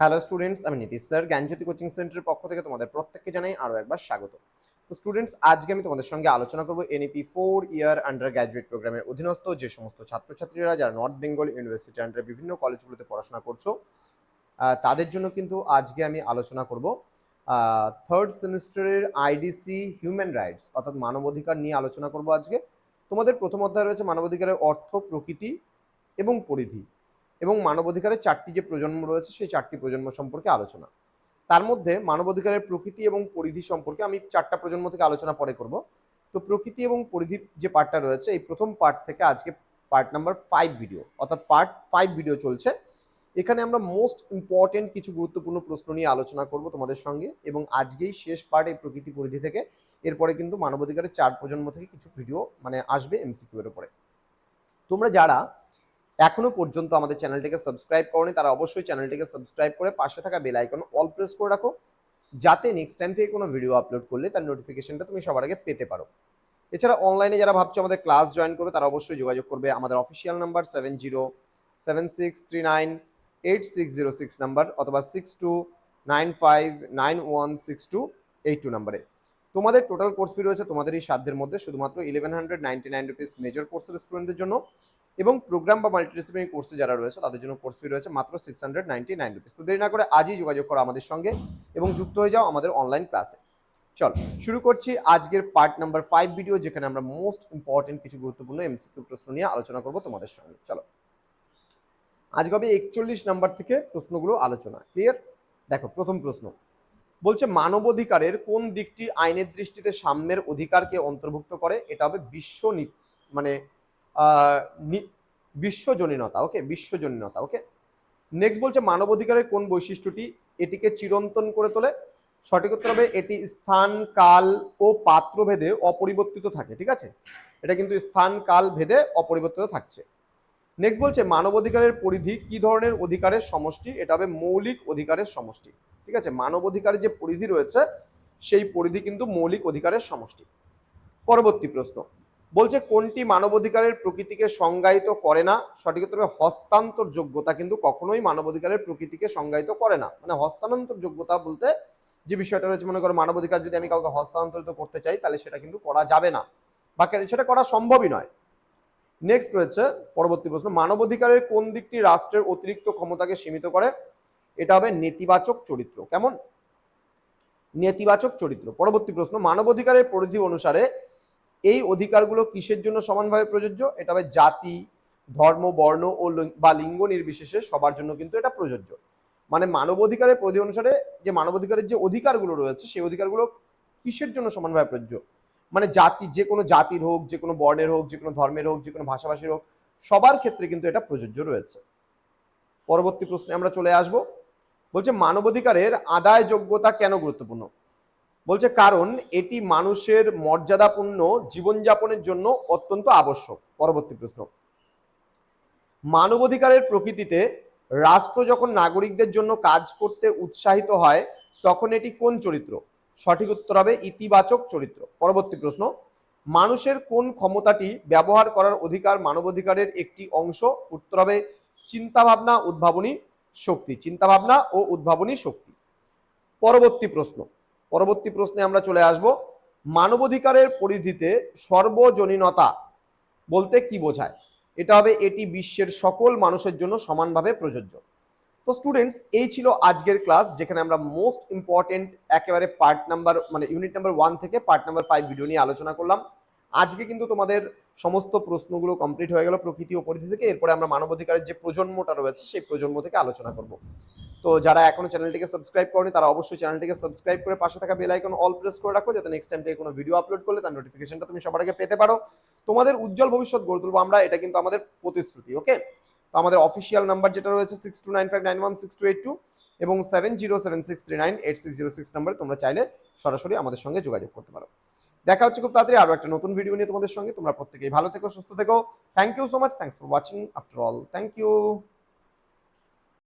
Hello students আমি Nitish sir জ্ঞানজ্যোতি coaching সেন্টারের পক্ষ থেকে তোমাদের প্রত্যেককে জানাই আরও একবার স্বাগত। তো স্টুডেন্টস আজকে আমি তোমাদের সঙ্গে আলোচনা করব NEP four year undergraduate প্রোগ্রামের অধীনস্থ যে সমস্ত ছাত্রছাত্রীরা যারা নর্থ বেঙ্গল ইউনিভার্সিটি আন্ডার বিভিন্ন কলেজগুলোতে পড়াশোনা করছ তাদের জন্য কিন্তু আজকে আমি আলোচনা করব থার্ড সেমিস্টারের আইডিসি হিউম্যান রাইটস অর্থাৎ মানবাধিকার নিয়ে আলোচনা করব আজকে। তোমাদের প্রথম অধ্যায় রয়েছে মানবাধিকারের অর্থ, প্রকৃতি এবং পরিধি। এবং মানবাধিকারের চারটি যে প্রজন্ম রয়েছে, সেই চারটি প্রজন্ম সম্পর্কে আলোচনা। তার মধ্যে মানবাধিকারের প্রকৃতি এবং পরিধি সম্পর্কে আমি চারটা প্রজন্ম থেকে আলোচনা পরে করব। তো প্রকৃতি এবং পরিধির যে পার্টটা রয়েছে, এই প্রথম পার্ট থেকে আজকে পার্ট নাম্বার ফাইভ ভিডিও অর্থাৎ পার্ট ফাইভ ভিডিও চলছে। এখানে আমরা মোস্ট ইম্পর্টেন্ট কিছু গুরুত্বপূর্ণ প্রশ্ন নিয়ে আলোচনা করব তোমাদের সঙ্গে এবং আজকেই শেষ পার্ট এই প্রকৃতি পরিধি থেকে। এরপরে কিন্তু মানবাধিকারের চার প্রজন্ম থেকে কিছু ভিডিও মানে আসবে এমসিকিউ এর উপরে। তোমরা যারা এখনও পর্যন্ত আমাদের চ্যানেলটিকে সাবস্ক্রাইব করনি, তারা অবশ্যই চ্যানেলটিকে সাবস্ক্রাইব করে পাশে থাকা বেল আইকন অল প্রেস করে রাখো, যাতে নেক্সট টাইম থেকে কোনো ভিডিও আপলোড করলে তার নোটিফিকেশনটা তুমি সবার আগে পেতে পারো। এছাড়া অনলাইনে যারা ভাবছ আমাদের ক্লাস জয়েন করবে, তারা অবশ্যই যোগাযোগ করবে আমাদের official number seven zero seven six three nine eight six zero six number অথবা six two nine five nine one six two eight two নাম্বারে তোমাদের টোটাল কোর্স ফি রয়েছে তোমাদের এই সাধ্যের মধ্যে, শুধুমাত্র eleven hundred ninety nine rupees major কোর্সের স্টুডেন্টদের জন্য। এবং প্রোগ্রাম বা মাল্টিডিসিপ্লিনারি কোর্সে যারা রয়েছে, তাদের জন্য কোর্স ফি রয়েছে মাত্র six hundred ninety nine rupees তো দেরি না করে আজই যোগাযোগ করো আমাদের সঙ্গে এবং যুক্ত হয়ে যাও আমাদের অনলাইন ক্লাসে চল, শুরু করছি আজকের পার্ট নাম্বার ফাইভ ভিডিও যেখানে আমরা মোস্ট ইম্পর্টেন্ট কিছু গুরুত্বপূর্ণ এমসিকিউ প্রশ্ন নিয়ে আলোচনা করব তোমাদের সঙ্গে। চলো। আজকে হবে একচল্লিশ নাম্বার থেকে প্রশ্নগুলো আলোচনা। ক্লিয়ার দেখো, প্রথম প্রশ্ন। বলছে, মানবাধিকারের কোন দিকটি আইনের দৃষ্টিতে সাম্যের অধিকারকে অন্তর্ভুক্ত করে? এটা হবে বিশ্ব মানে বিশ্বজনীনতা ওকে বিশ্বজনীনতা ওকে নেক্সট বলছে মানবাধিকারের কোন বৈশিষ্ট্যটি? এটিকে চিরন্তন করে তোলে। সঠিক উত্তর হবে, এটি স্থান, কাল ও পাত্র ভেদে অপরিবর্তিত থাকে, ঠিক আছে? এটা কিন্তু স্থান, কাল, ভেদে অপরিবর্তিত থাকছে। নেক্সট বলছে, মানবাধিকারের পরিধি কি ধরনের অধিকারের সমষ্টি? এটা হবে মৌলিক অধিকারের সমষ্টি, ঠিক আছে? মানবাধিকারের যে পরিধি রয়েছে, সেই পরিধি কিন্তু মৌলিক অধিকারের সমষ্টি। পরবর্তী প্রশ্ন। বলছে কোনটি মানবাধিকারের প্রকৃতিকে সংজ্ঞায়িত করে না? সঠিক হবে হস্তান্তর যোগ্যতা কিন্তু কখনোই মানবাধিকারের প্রকৃতিকে সংজ্ঞায়িত করে না। মানে হস্তান্তর যোগ্যতা বলতে যে বিষয়টা রয়েছে, মনে করো মানবাধিকার যদি আমি কাউকে হস্তান্তরিত করতে চাই, তাহলে সেটা কিন্তু করা যাবে না। বা সেটা করা সম্ভবই নয়। নেক্সট রয়েছে পরবর্তী প্রশ্ন, মানবাধিকারের কোন দিকটি রাষ্ট্রের অতিরিক্ত ক্ষমতাকে সীমিত করে? এটা হবে নেতিবাচক চরিত্র। কেমন? নেতিবাচক চরিত্র। পরবর্তী প্রশ্ন, মানবাধিকারের পরিধি অনুসারে এই অধিকারগুলো কিসের জন্য সমানভাবে প্রযোজ্য? এটা হবে জাতি, ধর্ম, বর্ণ ও বা লিঙ্গ নির্বিশেষে সবার জন্য কিন্তু এটা প্রযোজ্য। মানে মানবাধিকারের পরিধি অনুসারে যে মানবাধিকারের যে অধিকারগুলো রয়েছে, সেই অধিকারগুলো কিসের জন্য সমানভাবে প্রযোজ্য? মানে জাতি, যে কোনো জাতির হোক, যে কোনো বর্ণের হোক, যে কোনো ধর্মের হোক, যে কোনো ভাষাভাষীর হোক, সবার ক্ষেত্রে কিন্তু এটা প্রযোজ্য রয়েছে। পরবর্তী প্রশ্নে আমরা চলে আসব। বলছে মানবাধিকারের আদায় যোগ্যতা কেন গুরুত্বপূর্ণ? বলছে, কারণ এটি মানুষের মর্যাদাপূর্ণ জীবনযাপনের জন্য অত্যন্ত আবশ্যক। পরবর্তী প্রশ্ন। মানবাধিকারের প্রকৃতিতে রাষ্ট্র যখন নাগরিকদের জন্য কাজ করতে উৎসাহিত হয়, তখন এটি কোন চরিত্র? সঠিক উত্তর হবে ইতিবাচক চরিত্র। পরবর্তী প্রশ্ন। মানুষের কোন ক্ষমতাটি ব্যবহার করার অধিকার মানবাধিকারের একটি অংশ? উত্তর হবে চিন্তাভাবনা, উদ্ভাবনী শক্তি। চিন্তাভাবনা ও উদ্ভাবনী শক্তি। পরবর্তী প্রশ্ন। পরবর্তী প্রশ্নে আমরা চলে আসব। মানবাধিকারের পরিধিতে সর্বজনীনতা বলতে কি বোঝায়? এটা হবে এটি বিশ্বের সকল মানুষের জন্য সমানভাবে প্রযোজ্য। তো স্টুডেন্টস এই ছিল আজকের ক্লাস যেখানে আমরা মোস্ট ইম্পর্টেন্ট একেবারে পার্ট নাম্বার মানে ইউনিট নাম্বার ওয়ান থেকে পার্ট নাম্বার ফাইভ ভিডিও নিয়ে আলোচনা করলাম। আজকে কিন্তু তোমাদের সমস্ত প্রশ্নগুলো কমপ্লিট হয়ে গেল প্রকৃতি ও পরিধি থেকে। এরপরে আমরা মানবাধিকারের যে প্রজন্মটা রয়েছে, সেই প্রজন্ম থেকে আলোচনা করব। তো যারা এখনও চ্যানেলটিকে সাবস্ক্রাইব করেনি, তারা অবশ্যই চ্যানেলটিকে সাবস্ক্রাইব করে পাশে থাকা বেল আইকন অল প্রেস করে রাখো, যাতে নেক্সট টাইম থেকে কোনো ভিডিও আপলোড করলে তার নোটিফিকেশনটা তুমি সবার আগে পেতে পারো। তোমাদের উজ্জ্বল ভবিষ্যৎ গড়ে তুলবো আমরা, এটা কিন্তু আমাদের প্রতিশ্রুতি ওকে তো আমাদের অফিসিয়াল নাম্বার যেটা রয়েছে six two nine five nine one six two eight two এবং seven zero seven six three nine eight six zero six নাম্বারে তোমরা চাইলে সরাসরি আমাদের সঙ্গে যোগাযোগ করতে পারো। দেখা হচ্ছে খুব তাড়াতাড়ি আরও একটা নতুন ভিডিও নিয়ে তোমাদের সঙ্গে। তোমরা প্রত্যেকেই ভালো থেকো, সুস্থ থেকো। Thank you so much thanks for watching after all thank you